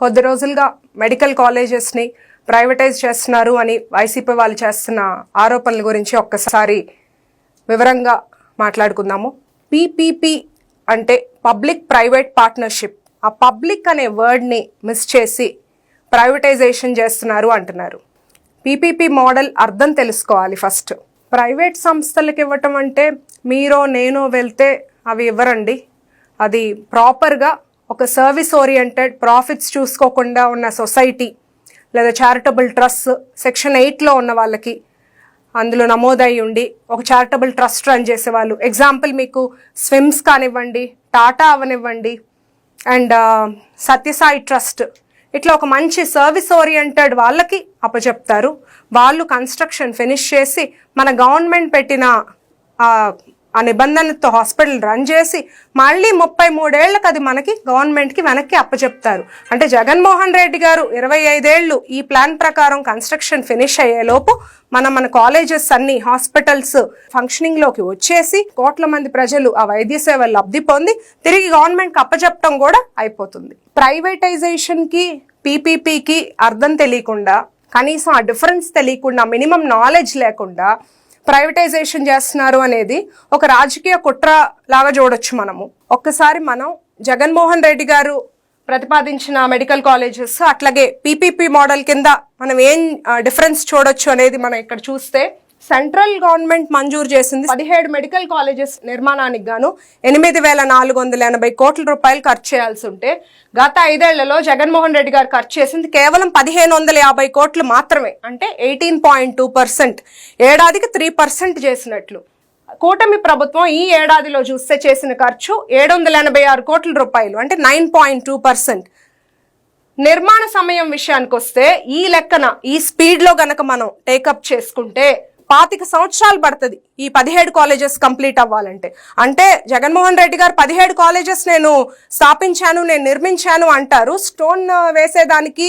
కొద్ది రోజులుగా medical కాలేజెస్ని privatise చేస్తున్నారు అని వైసీపీ వాళ్ళు చేస్తున్న ఆరోపణల గురించి ఒక్కసారి వివరంగా మాట్లాడుకుందాము. పీపీపీ అంటే పబ్లిక్ ప్రైవేట్ పార్ట్నర్షిప్. ఆ పబ్లిక్ అనే వర్డ్ని మిస్ చేసి ప్రైవేటైజేషన్ చేస్తున్నారు అంటున్నారు. పీపీపీ మోడల్ అర్థం తెలుసుకోవాలి ఫస్ట్. ప్రైవేట్ సంస్థలకు ఇవ్వటం అంటే మీరో నేనో వెళ్తే అవి ఇవ్వరండి. అది ప్రాపర్గా ఒక సర్వీస్ ఓరియంటెడ్ ప్రాఫిట్స్ చూసుకోకుండా ఉన్న సొసైటీ లేదా చారిటబుల్ ట్రస్ట్ సెక్షన్ ఎయిట్లో ఉన్న వాళ్ళకి అందులో నమోదై ఉండి ఒక చారిటబుల్ ట్రస్ట్ రన్ చేసేవాళ్ళు. ఎగ్జాంపుల్ మీకు స్విమ్స్ కానివ్వండి టాటా అవనివ్వండి అండ్ సత్యసాయి ట్రస్ట్ ఇట్లా ఒక మంచి సర్వీస్ ఓరియంటెడ్ వాళ్ళకి అప్పచెప్తారు. వాళ్ళు కన్స్ట్రక్షన్ ఫినిష్ చేసి మన గవర్నమెంట్ పెట్టిన uh, ఆ నిబంధనలతో హాస్పిటల్ రన్ చేసి మళ్ళీ ముప్పై మూడేళ్ళకు అది మనకి గవర్నమెంట్కి వెనక్కి అప్పచెప్తారు. అంటే జగన్మోహన్ రెడ్డి గారు ఇరవై ఐదేళ్ళు ఈ ప్లాన్ ప్రకారం కన్స్ట్రక్షన్ ఫినిష్ అయ్యేలోపు మనం మన కాలేజెస్ అన్ని హాస్పిటల్స్ ఫంక్షనింగ్లోకి వచ్చేసి కోట్ల మంది ప్రజలు ఆ వైద్య సేవలు లబ్ధి పొంది తిరిగి గవర్నమెంట్కి అప్పచెప్పడం కూడా అయిపోతుంది. ప్రైవేటైజేషన్కి పీపీపీకి అర్థం తెలియకుండా కనీసం ఆ డిఫరెన్స్ తెలియకుండా మినిమం నాలెడ్జ్ లేకుండా ప్రైవేటైజేషన్ చేస్తున్నారు అనేది ఒక రాజకీయ కుట్ర లాగా చూడొచ్చు మనము. ఒక్కసారి మనం జగన్మోహన్ రెడ్డి గారు ప్రతిపాదించిన మెడికల్ కాలేజెస్ అట్లాగే పీపీపీ మోడల్ కింద మనం ఏం డిఫరెన్స్ చూడొచ్చు అనేది మనం ఇక్కడ చూస్తే సెంట్రల్ గవర్నమెంట్ మంజూరు చేసింది పదిహేడు మెడికల్ కాలేజెస్ నిర్మాణానికి గాను ఎనిమిది వేల నాలుగు వందల ఎనభై కోట్ల రూపాయలు ఖర్చు చేయాల్సి ఉంటే గత ఐదేళ్ళలో జగన్మోహన్ రెడ్డి గారు ఖర్చు చేసింది కేవలం పదిహేను వందల యాభై కోట్లు మాత్రమే. అంటే ఎయిటీన్ పాయింట్ టూ పర్సెంట్. ఏడాదికి త్రీ పర్సెంట్ చేసినట్లు. కూటమి ప్రభుత్వం ఈ ఏడాదిలో చూస్తే చేసిన ఖర్చు ఏడు వందల ఎనభై ఆరు కోట్ల రూపాయలు. అంటే నైన్ పాయింట్ టూ పర్సెంట్. నిర్మాణ సమయం విషయానికి వస్తే ఈ లెక్కన ఈ స్పీడ్లో గనక మనం టేకప్ చేసుకుంటే పాతిక సంవత్సరాలు పడుతుంది ఈ పదిహేడు కాలేజెస్ కంప్లీట్ అవ్వాలంటే. అంటే జగన్మోహన్ రెడ్డి గారు పదిహేడు కాలేజెస్ నేను స్థాపించాను నేను నిర్మించాను అంటారు. స్టోన్ వేసేదానికి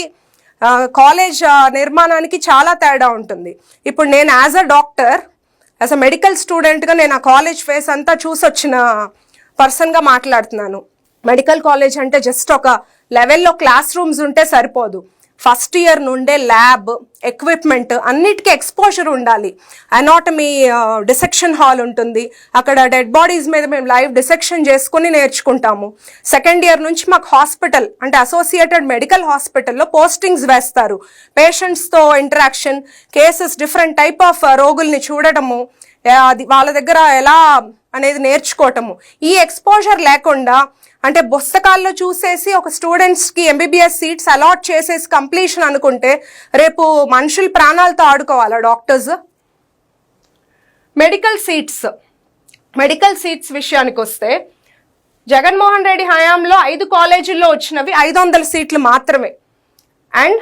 కాలేజ్ నిర్మాణానికి చాలా తేడా ఉంటుంది. ఇప్పుడు నేను as a doctor as a medical స్టూడెంట్గా నేను ఆ కాలేజ్ ఫేస్ అంతా చూసొచ్చిన పర్సన్గా మాట్లాడుతున్నాను. మెడికల్ కాలేజ్ అంటే జస్ట్ ఒక లెవెల్లో క్లాస్ రూమ్స్ ఉంటే సరిపోదు. ఫస్ట్ ఇయర్ నుండే ల్యాబ్ ఎక్విప్మెంట్ అన్నిటికీ ఎక్స్పోజర్ ఉండాలి. అనాటమీ డిసెక్షన్ హాల్ ఉంటుంది. అక్కడ డెడ్ బాడీస్ మీద మేము లైవ్ డిసెక్షన్ చేసుకుని నేర్చుకుంటాము. సెకండ్ ఇయర్ నుంచి మాకు హాస్పిటల్ అంటే అసోసియేటెడ్ మెడికల్ హాస్పిటల్లో పోస్టింగ్స్ వేస్తారు. పేషెంట్స్తో interaction cases different type of రోగుల్ని చూడటము అది వాళ్ళ దగ్గర ఎలా అనేది నేర్చుకోవటము. ఈ ఎక్స్పోజర్ లేకుండా అంటే పుస్తకాల్లో చూసేసి ఒక స్టూడెంట్స్కి ఎంబీబీఎస్ సీట్స్ అలాట్ చేసేసి కంప్లీషన్ అనుకుంటే రేపు మనుషుల ప్రాణాలతో ఆడుకోవాలా doctors medical seats medical seats విషయానికి వస్తే జగన్మోహన్ రెడ్డి హయాంలో ఐదు కాలేజీల్లో వచ్చినవి ఐదు వందల సీట్లు మాత్రమే. అండ్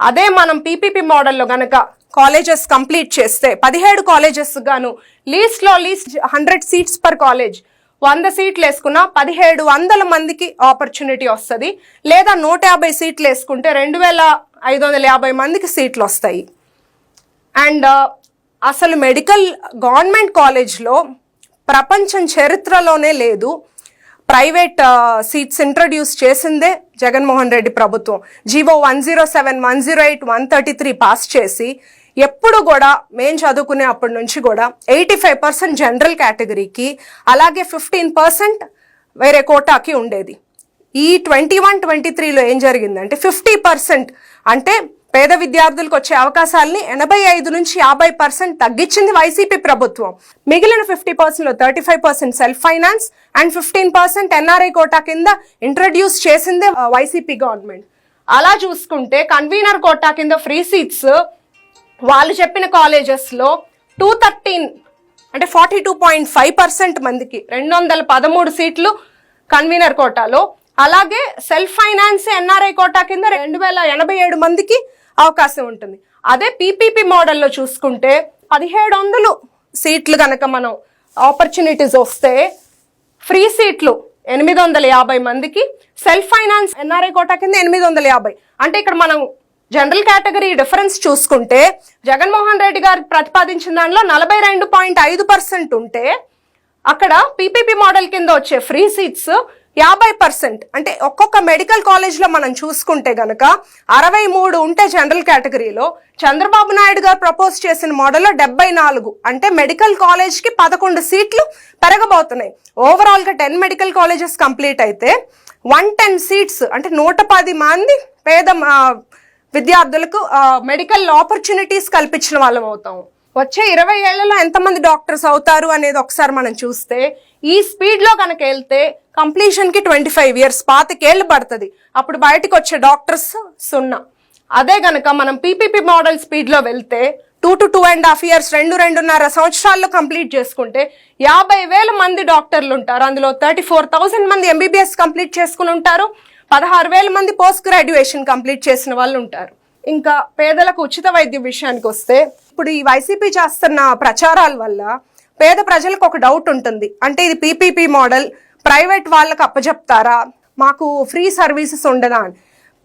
అదే మనం పీపీపీ మోడల్లో గనక కాలేజెస్ కంప్లీట్ చేస్తే పదిహేడు కాలేజెస్ గాను లీస్ట్లో least hundred seats per college వంద సీట్లు వేసుకున్నా పదిహేడు వందల మందికి ఆపర్చునిటీ వస్తుంది. లేదా నూట యాభై సీట్లు వేసుకుంటే రెండు వేల ఐదు వందల యాభై మందికి సీట్లు వస్తాయి. అండ్ uh, అసలు మెడికల్ గవర్నమెంట్ కాలేజ్లో ప్రపంచం చరిత్రలోనే లేదు. ప్రైవేట్ సీట్స్ ఇంట్రడ్యూస్ చేసిందే జగన్మోహన్ రెడ్డి ప్రభుత్వం. GO one zero seven one zero eight one thirty three pass చేసి ఎప్పుడు కూడా మేం చదువుకునే అప్పటి నుంచి కూడా ఎయిటీ ఫైవ్ పర్సెంట్ జనరల్ కేటగిరీకి అలాగే ఫిఫ్టీన్ పర్సెంట్ వేరే కోటాకి ఉండేది. ఈ ట్వంటీ వన్ ట్వంటీ త్రీలో ఏం జరిగిందంటే ఫిఫ్టీ పర్సెంట్ అంటే పేద విద్యార్థులకు వచ్చే అవకాశాలని ఎనభై ఐదు నుంచి యాభై పర్సెంట్ తగ్గించింది వైసీపీ ప్రభుత్వం. మిగిలిన ఫిఫ్టీ పర్సెంట్లో thirty five percent self finance and fifteen percent NRI quota కింద ఇంట్రడ్యూస్ చేసిందే వైసీపీ గవర్నమెంట్. అలా చూసుకుంటే కన్వీనర్ కోటా కింద ఫ్రీ సీట్స్ వాళ్ళు చెప్పిన కాలేజెస్లో టూ థర్టీన్ అంటే forty two point five percent మందికి రెండు వందల పదమూడు సీట్లు కన్వీనర్ కోటాలో. అలాగే సెల్ఫ్ ఫైనాన్స్ ఎన్ఆర్ఐ కోటా కింద రెండు వేల ఎనభై ఏడు మందికి అవకాశం ఉంటుంది. అదే పీపీపీ మోడల్లో చూసుకుంటే పదిహేడు వందలు సీట్లు కనుక మనం ఆపర్చునిటీస్ వస్తే ఫ్రీ సీట్లు ఎనిమిది వందల యాభై మందికి సెల్ఫ్ ఫైనాన్స్ ఎన్ఆర్ఐ కోటా కింద ఎనిమిది వందల యాభై. అంటే ఇక్కడ మనం జనరల్ కేటగిరీ డిఫరెన్స్ చూసుకుంటే జగన్మోహన్ రెడ్డి గారు ప్రతిపాదించిన దానిలో నలభై రెండు పాయింట్ ఐదు పర్సెంట్ ఉంటే అక్కడ పీపీపీ మోడల్ కింద వచ్చే ఫ్రీ సీట్స్ యాభై పర్సెంట్. అంటే ఒక్కొక్క మెడికల్ కాలేజ్లో మనం చూసుకుంటే గనక అరవై మూడు ఉంటే జనరల్ కేటగిరీలో చంద్రబాబు నాయుడు గారు ప్రపోజ్ చేసిన మోడల్లో డెబ్బై నాలుగు. అంటే మెడికల్ కాలేజ్కి పదకొండు సీట్లు పెరగబోతున్నాయి. ఓవరాల్గా టెన్ మెడికల్ కాలేజెస్ కంప్లీట్ అయితే వన్ టెన్ సీట్స్ అంటే నూట పది మంది పేద విద్యార్థులకు మెడికల్ ఆపర్చునిటీస్ కల్పించిన వాళ్ళం అవుతాం. వచ్చే ఇరవై ఏళ్ళలో ఎంతమంది డాక్టర్స్ అవుతారు అనేది ఒకసారి మనం చూస్తే ఈ స్పీడ్లో కనుక వెళ్తే కంప్లీషన్కి ట్వంటీ ఫైవ్ ఇయర్స్ పాతికేళ్ళు పడుతుంది. అప్పుడు బయటకు వచ్చే డాక్టర్స్ సున్నా. అదే గనక మనం పీపీపీ మోడల్ స్పీడ్లో వెళ్తే two to two and half years రెండు రెండున్నర సంవత్సరాల్లో కంప్లీట్ చేసుకుంటే యాభై వేల మంది డాక్టర్లు ఉంటారు. అందులో థర్టీ ఫోర్ థౌసండ్ మంది ఎంబీబీఎస్ కంప్లీట్ చేసుకుని ఉంటారు. పదహారు వేల మంది పోస్ట్ గ్రాడ్యుయేషన్ కంప్లీట్ చేసిన వాళ్ళు ఉంటారు. ఇంకా పేదలకు ఉచిత వైద్యం విషయానికి వస్తే ఇప్పుడు ఈ వైసీపీ చేస్తున్న ప్రచారాల వల్ల పేద ప్రజలకు ఒక డౌట్ ఉంటుంది. అంటే ఇది పీపీపీ మోడల్ ప్రైవేట్ వాళ్ళకి అప్పచెప్తారా మాకు ఫ్రీ సర్వీసెస్ ఉండదా అని.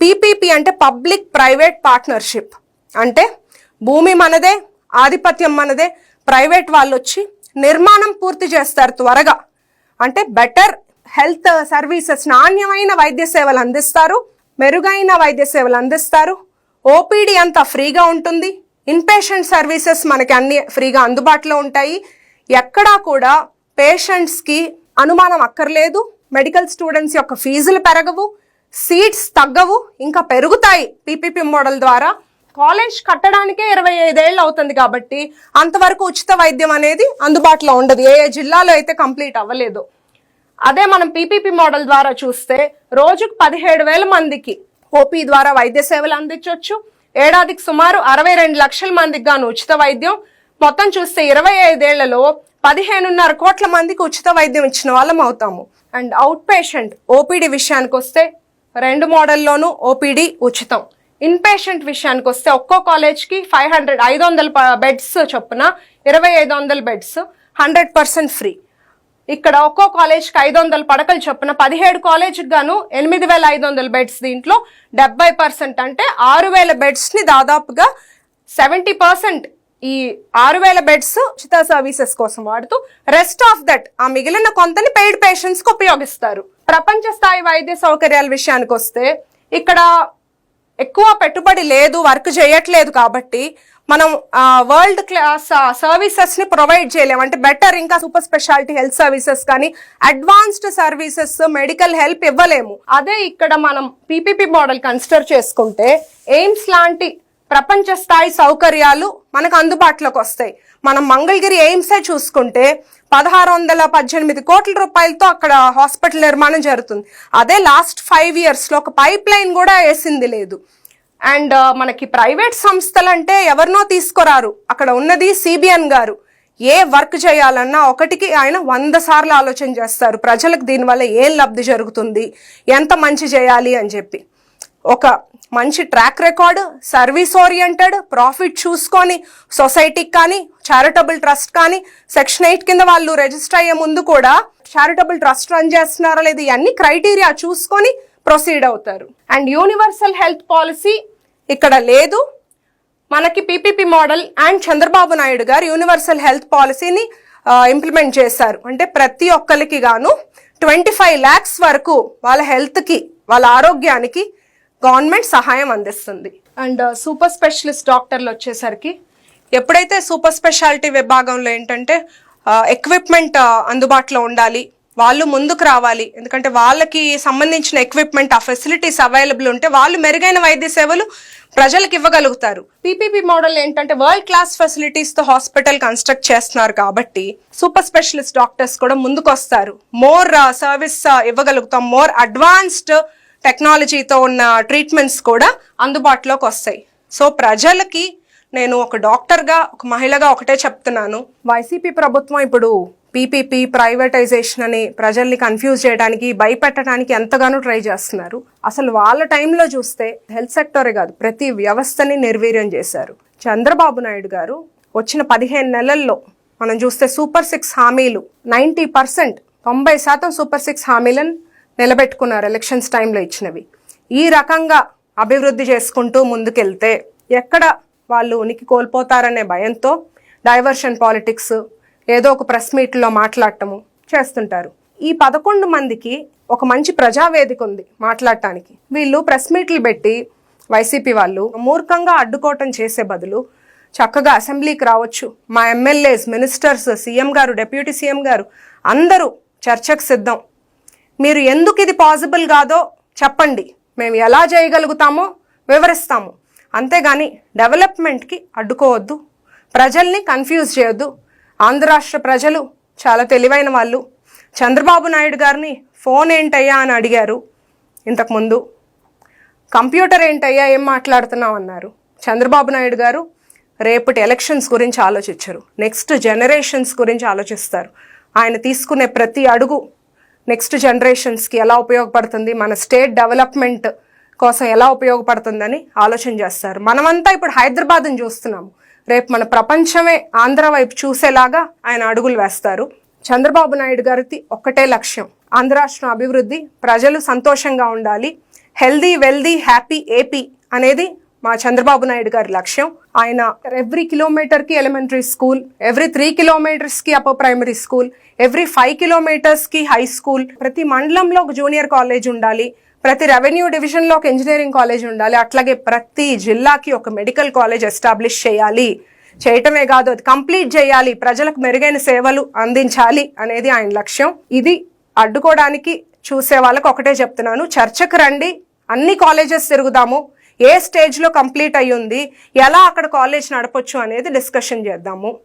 పీపీపీ అంటే పబ్లిక్ ప్రైవేట్ పార్ట్నర్షిప్ అంటే భూమి మనదే ఆధిపత్యం మనదే ప్రైవేట్ వాళ్ళు వచ్చి నిర్మాణం పూర్తి చేస్తారు త్వరగా. అంటే బెటర్ హెల్త్ సర్వీసెస్ నాణ్యమైన వైద్య సేవలు అందిస్తారు మెరుగైన వైద్య సేవలు అందిస్తారు. ఓపీడీ అంతా ఫ్రీగా ఉంటుంది. ఇన్పేషెంట్ సర్వీసెస్ మనకి అన్ని ఫ్రీగా అందుబాటులో ఉంటాయి. ఎక్కడా కూడా పేషెంట్స్కి అనుమానం అక్కర్లేదు. మెడికల్ స్టూడెంట్స్ యొక్క ఫీజులు పెరగవు. సీట్స్ తగ్గవు. ఇంకా పెరుగుతాయి పీపీపీ మోడల్ ద్వారా. కాలేజ్ కట్టడానికే ఇరవై ఐదేళ్ళు అవుతుంది కాబట్టి అంతవరకు ఉచిత వైద్యం అనేది అందుబాటులో ఉండదు. ఏ ఏ జిల్లాలో అయితే కంప్లీట్ అవ్వలేదు. అదే మనం పీపీపీ మోడల్ ద్వారా చూస్తే రోజుకు పదిహేడు వేల మందికి ఓపీ ద్వారా వైద్య సేవలు అందించవచ్చు ఏడాదికి సుమారు అరవై రెండు లక్షల మందికి గాను ఉచిత వైద్యం మొత్తం చూస్తే ఇరవై ఐదేళ్ళలో పదిహేనున్నర కోట్ల మందికి ఉచిత వైద్యం ఇచ్చిన వాళ్ళం అవుతాము. అండ్ అవుట్ పేషెంట్ ఓపీడీ విషయానికి వస్తే రెండు మోడల్లోనూ ఓపీడీ ఉచితం. ఇన్ పేషెంట్ విషయానికి వస్తే ఒక్కో కాలేజ్కి ఫైవ్ హండ్రెడ్ ఐదు వందల బెడ్స్ చొప్పున ఇరవై ఐదు వందల బెడ్స్ హండ్రెడ్ పర్సెంట్ ఫ్రీ. ఇక్కడ ఒక్కో కాలేజ్కి ఐదు వందల పడకలు చొప్పున పదిహేడు కాలేజ్కి గాను ఎనిమిది వేల ఐదు వందల బెడ్స్ దీంట్లో డెబ్బై పర్సెంట్ అంటే ఆరు వేల బెడ్స్ని దాదాపుగా సెవెంటీ పర్సెంట్ ఈ ఆరు వేల బెడ్స్ ఉచిత సర్వీసెస్ కోసం వాడుతూ రెస్ట్ ఆఫ్ దట్ ఆ మిగిలిన కొంతని పెయిడ్ పేషెంట్స్కి ఉపయోగిస్తారు. ప్రపంచ స్థాయి వైద్య సౌకర్యాల విషయానికి వస్తే ఇక్కడ ఎక్కువ పెట్టుబడి లేదు వర్క్ చేయట్లేదు కాబట్టి మనం వరల్డ్ క్లాస్ సర్వీసెస్ని ప్రొవైడ్ చేయలేము. అంటే బెటర్ ఇంకా సూపర్ స్పెషాలిటీ హెల్త్ సర్వీసెస్ కానీ అడ్వాన్స్డ్ సర్వీసెస్ మెడికల్ హెల్ప్ ఇవ్వలేము. అదే ఇక్కడ మనం పీపీపీ మోడల్ కన్సిడర్ చేసుకుంటే ఎయిమ్స్ లాంటి ప్రపంచ స్థాయి సౌకర్యాలు మనకు అందుబాటులోకి వస్తాయి. మనం మంగళగిరి ఎయిమ్సే చూసుకుంటే పదహారు వందల పద్దెనిమిది కోట్ల రూపాయలతో అక్కడ హాస్పిటల్ నిర్మాణం జరుగుతుంది. అదే లాస్ట్ ఫైవ్ ఇయర్స్లో ఒక పైప్ లైన్ కూడా వేసింది లేదు. అండ్ మనకి ప్రైవేట్ సంస్థలు అంటే ఎవరినో తీసుకురారు. అక్కడ ఉన్నది సిబిఎన్ గారు. ఏ వర్క్ చేయాలన్నా ఒకటికి ఆయన వంద సార్లు ఆలోచన చేస్తారు. ప్రజలకు దీనివల్ల ఏం లబ్ధి జరుగుతుంది? ఎంత మంచి చేయాలి అని చెప్పి. ఒక మంచి track record service oriented profit చూసుకొని సొసైటీకి కానీ చారిటబుల్ ట్రస్ట్ కానీ సెక్షన్ ఎయిట్ కింద వాళ్ళు రిజిస్టర్ అయ్యే ముందు కూడా చారిటబుల్ ట్రస్ట్ రన్ చేస్తున్నారా లేదా ఇవన్నీ క్రైటీరియా చూసుకొని ప్రొసీడ్ అవుతారు. అండ్ యూనివర్సల్ హెల్త్ పాలసీ ఇక్కడ లేదు. మనకి PPP model and Chandrababu Naidu garu universal health పాలసీని ఇంప్లిమెంట్ చేశారు. అంటే ప్రతి ఒక్కరికి గాను ట్వంటీ ఫైవ్ ల్యాక్స్ వరకు వాళ్ళ హెల్త్కి వాళ్ళ ఆరోగ్యానికి గవర్నమెంట్ సహాయం అందిస్తుంది. అండ్ uh, సూపర్ స్పెషలిస్ట్ డాక్టర్లు వచ్చేసరికి ఎప్పుడైతే సూపర్ స్పెషాలిటీ విభాగంలో ఏంటంటే uh, ఎక్విప్మెంట్ uh, అందుబాటులో ఉండాలి వాళ్ళు ముందుకు రావాలి ఎందుకంటే వాళ్ళకి సంబంధించిన ఎక్విప్మెంట్ ఆ ఫెసిలిటీస్ అవైలబుల్ ఉంటే వాళ్ళు మెరుగైన వైద్య సేవలు ప్రజలకు ఇవ్వగలుగుతారు. పీపీపీ మోడల్ ఏంటంటే వరల్డ్ క్లాస్ ఫెసిలిటీస్తో హాస్పిటల్ కన్స్ట్రక్ట్ చేస్తున్నారు కాబట్టి సూపర్ స్పెషలిస్ట్ డాక్టర్స్ కూడా ముందుకు వస్తారు మోర్ సర్వీస్ ఇవ్వగలుగుతాం. మోర్ అడ్వాన్స్డ్ టెక్నాలజీతో ఉన్న ట్రీట్మెంట్స్ కూడా అందుబాటులోకి వస్తాయి. సో ప్రజలకి నేను ఒక డాక్టర్గా ఒక మహిళగా ఒకటే చెప్తున్నాను. వైసీపీ ప్రభుత్వం ఇప్పుడు పీపీపీ ప్రైవేటైజేషన్ అని ప్రజల్ని కన్ఫ్యూజ్ చేయడానికి భయపెట్టడానికి ఎంతగానో ట్రై చేస్తున్నారు. అసలు వాళ్ళ టైంలో చూస్తే హెల్త్ సెక్టరే కాదు ప్రతి వ్యవస్థని నిర్వీర్యం చేశారు. చంద్రబాబు నాయుడు గారు వచ్చిన పదిహేను నెలల్లో మనం చూస్తే సూపర్ సిక్స్ హామీలు నైంటీ పర్సెంట్ తొంభై శాతం సూపర్ సిక్స్ హామీలను నిలబెట్టుకున్నారు ఎలక్షన్స్ టైంలో ఇచ్చినవి. ఈ రకంగా అభివృద్ధి చేసుకుంటూ ముందుకెళ్తే ఎక్కడ వాళ్ళు ఉనికి కోల్పోతారనే భయంతో డైవర్షన్ పాలిటిక్స్ ఏదో ఒక ప్రెస్ మీట్లో మాట్లాడటము చేస్తుంటారు. ఈ పదకొండు మందికి ఒక మంచి ప్రజావేదిక ఉంది మాట్లాడటానికి. వీళ్ళు ప్రెస్ మీట్లు పెట్టి వైసీపీ వాళ్ళు మూర్ఖంగా అడ్డుకోవటం చేసే బదులు చక్కగా అసెంబ్లీకి రావచ్చు. మా MLAs ministers CM garu deputy CM garu అందరూ చర్చకు సిద్ధం. మీరు ఎందుకు ఇది పాసిబుల్ కాదో చెప్పండి. మేము ఎలా చేయగలుగుతామో వివరిస్తాము. అంతేగాని డెవలప్మెంట్కి అడ్డుకోవద్దు. ప్రజల్ని కన్ఫ్యూజ్ చేయొద్దు. ఆంధ్ర రాష్ట్ర ప్రజలు చాలా తెలివైన వాళ్ళు. చంద్రబాబు నాయుడు గారిని ఫోన్ ఏంటయ్యా అని అడిగారు. ఇంతకుముందు కంప్యూటర్ ఏంటయ్యా ఏం మాట్లాడుతున్నాం అన్నారు. చంద్రబాబు నాయుడు గారు రేపటి ఎలక్షన్స్ గురించి ఆలోచించరు. నెక్స్ట్ జనరేషన్స్ గురించి ఆలోచిస్తారు. ఆయన తీసుకునే ప్రతి అడుగు నెక్స్ట్ జనరేషన్స్కి ఎలా ఉపయోగపడుతుంది మన స్టేట్ డెవలప్మెంట్ కోసం ఎలా ఉపయోగపడుతుందని ఆలోచన చేస్తారు. మనమంతా ఇప్పుడు హైదరాబాద్ని చూస్తున్నాము. రేపు మన ప్రపంచమే ఆంధ్ర వైపు చూసేలాగా ఆయన అడుగులు వేస్తారు. చంద్రబాబు నాయుడు గారికి ఒక్కటే లక్ష్యం ఆంధ్ర రాష్ట్రం అభివృద్ధి ప్రజలు సంతోషంగా ఉండాలి. హెల్దీ వెల్దీ హ్యాపీ ఏపీ అనేది మా చంద్రబాబు నాయుడు గారి లక్ష్యం. ఆయన ఎవ్రీ కిలోమీటర్కి elementary school every three కిలోమీటర్స్కి upper primary school every five కిలోమీటర్స్కి high school ప్రతి మండలంలో ఒక జూనియర్ కాలేజ్ ఉండాలి. ప్రతి రెవెన్యూ డివిజన్లో ఒక ఇంజనీరింగ్ కాలేజ్ ఉండాలి. అట్లాగే ప్రతి జిల్లాకి ఒక మెడికల్ కాలేజ్ ఎస్టాబ్లిష్ చేయాలి. చేయటమే కాదు అది కంప్లీట్ చేయాలి. ప్రజలకు మెరుగైన సేవలు అందించాలి అనేది ఆయన లక్ష్యం. ఇది అడ్డుకోవడానికి చూసే వాళ్ళకి ఒకటే చెప్తున్నాను. చర్చకు రండి. అన్ని కాలేజెస్ తిరుగుదాము. ఏ స్టేజ్లో కంప్లీట్ అయ్యింది ఎలా అక్కడ కాలేజ్ నడపొచ్చు అనేది డిస్కషన్ చేద్దాము.